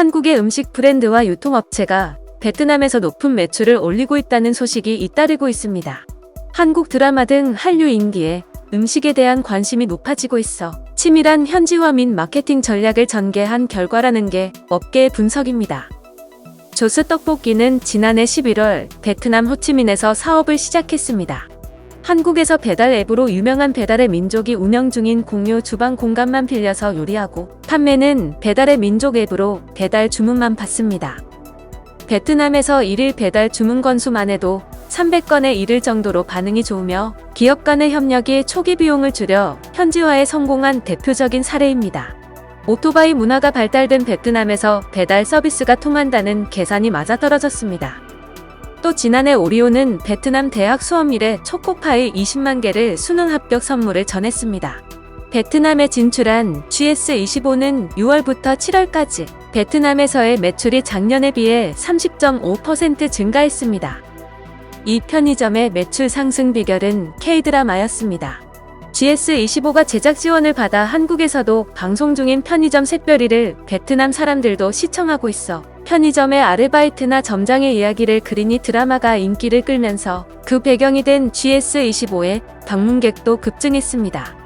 한국의 음식 브랜드와 유통업체가 베트남에서 높은 매출을 올리고 있다는 소식이 잇따르고 있습니다. 한국 드라마 등 한류 인기에 음식에 대한 관심이 높아지고 있어 치밀한 현지화 및 마케팅 전략을 전개한 결과라는 게 업계의 분석입니다. 조스 떡볶이는 지난해 11월 베트남 호치민에서 사업을 시작했습니다. 한국에서 배달 앱으로 유명한 배달의 민족이 운영 중인 공유 주방 공간만 빌려서 요리하고 판매는 배달의 민족 앱으로 배달 주문만 받습니다. 베트남에서 일일 배달 주문 건수만 해도 300건에 이를 정도로 반응이 좋으며 기업 간의 협력이 초기 비용을 줄여 현지화에 성공한 대표적인 사례입니다. 오토바이 문화가 발달된 베트남에서 배달 서비스가 통한다는 계산이 맞아떨어졌습니다. 또 지난해 오리온은 베트남 대학 수업일에 초코파이 20만 개를 수능 합격 선물을 전했습니다. 베트남에 진출한 GS25는 6월부터 7월까지 베트남에서의 매출이 작년에 비해 30.5% 증가했습니다. 이 편의점의 매출 상승 비결은 K드라마였습니다. GS25가 제작 지원을 받아 한국에서도 방송 중인 편의점 샛별이를 베트남 사람들도 시청하고 있어 편의점의 아르바이트나 점장의 이야기를 그리니 드라마가 인기를 끌면서 그 배경이 된 GS25의 방문객도 급증했습니다.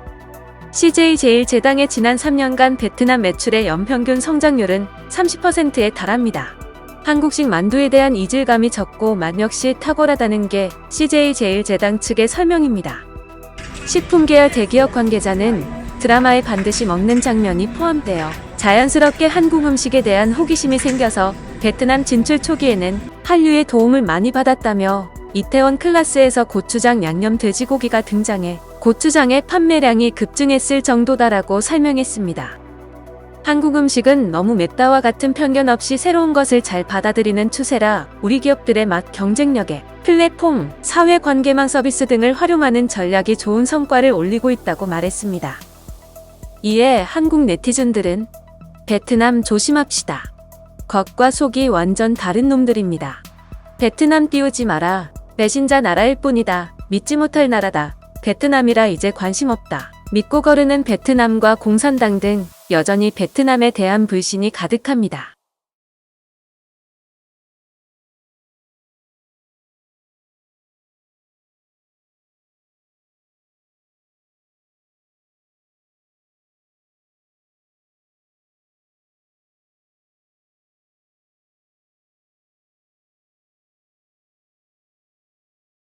CJ 제일제당의 지난 3년간 베트남 매출의 연평균 성장률은 30%에 달합니다. 한국식 만두에 대한 이질감이 적고 맛 역시 탁월하다는 게 CJ 제일제당 측의 설명입니다. 식품 계열 대기업 관계자는 드라마에 반드시 먹는 장면이 포함되어 자연스럽게 한국 음식에 대한 호기심이 생겨서 베트남 진출 초기에는 한류의 도움을 많이 받았다며 이태원 클라스에서 고추장 양념 돼지고기가 등장해 고추장의 판매량이 급증했을 정도다라고 설명했습니다. 한국 음식은 너무 맵다와 같은 편견 없이 새로운 것을 잘 받아들이는 추세라 우리 기업들의 맛 경쟁력에 플랫폼, 사회 관계망 서비스 등을 활용하는 전략이 좋은 성과를 올리고 있다고 말했습니다. 이에 한국 네티즌들은 베트남 조심합시다. 겉과 속이 완전 다른 놈들입니다. 베트남 띄우지 마라. 배신자 나라일 뿐이다. 믿지 못할 나라다. 베트남이라 이제 관심 없다. 믿고 거르는 베트남과 공산당 등 여전히 베트남에 대한 불신이 가득합니다.